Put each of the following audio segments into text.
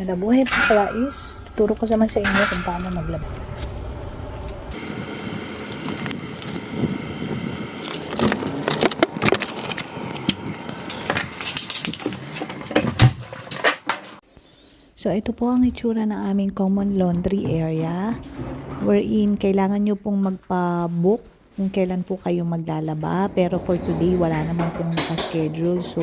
Nalabuhay po pala is, tuturo ko naman sa inyo kung paano maglaba. So, ito po ang itsura ng aming common laundry area wherein kailangan nyo pong magpa-book kung kailan po kayo maglalaba. Pero for today, wala naman pong nakaschedule. So,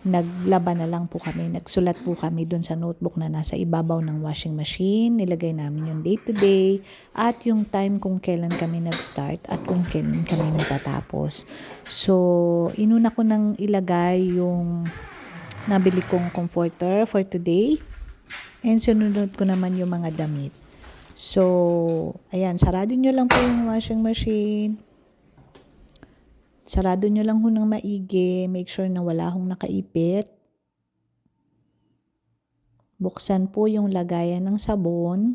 naglaba na lang po kami. Nagsulat po kami dun sa notebook na nasa ibabaw ng washing machine. Nilagay namin yung day to day at yung time kung kailan kami nag-start at kung kailan kami matatapos. So, inuna ko nang ilagay yung nabili kong comforter for today. And sunod ko naman yung mga damit. So, ayan, sarado nyo lang po yung washing machine. Sarado nyo lang ho ng maigi. Make sure na wala hong nakaipit. Buksan po yung lagayan ng sabon.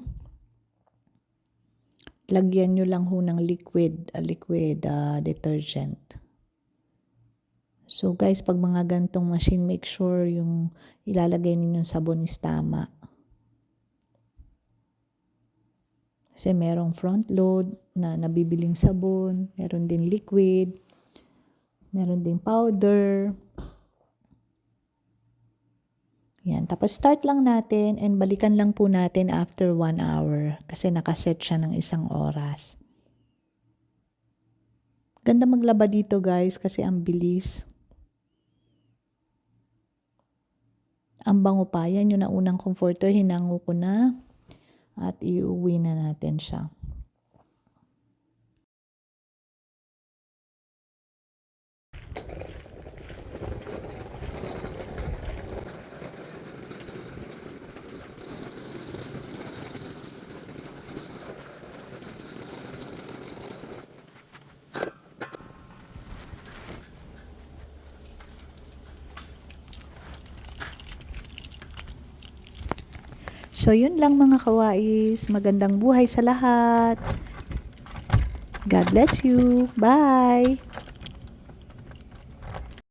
Lagyan nyo lang ho ng liquid, uh, liquid uh, detergent. So guys, pag mga gantong machine, make sure yung ilalagay ninyong sabon is tama. Kasi merong front load na nabibiling sabon, meron din liquid, meron din powder. Yan. Tapos start lang natin and balikan lang po natin after 1 hour kasi nakaset siya ng isang oras. Ganda maglaba dito guys kasi ang bilis. Ang bango pa. Yan yung naunang comforter. Hinango ko na. At iuwi na natin siya. So, yun lang mga kawais. Magandang buhay sa lahat. God bless you. Bye!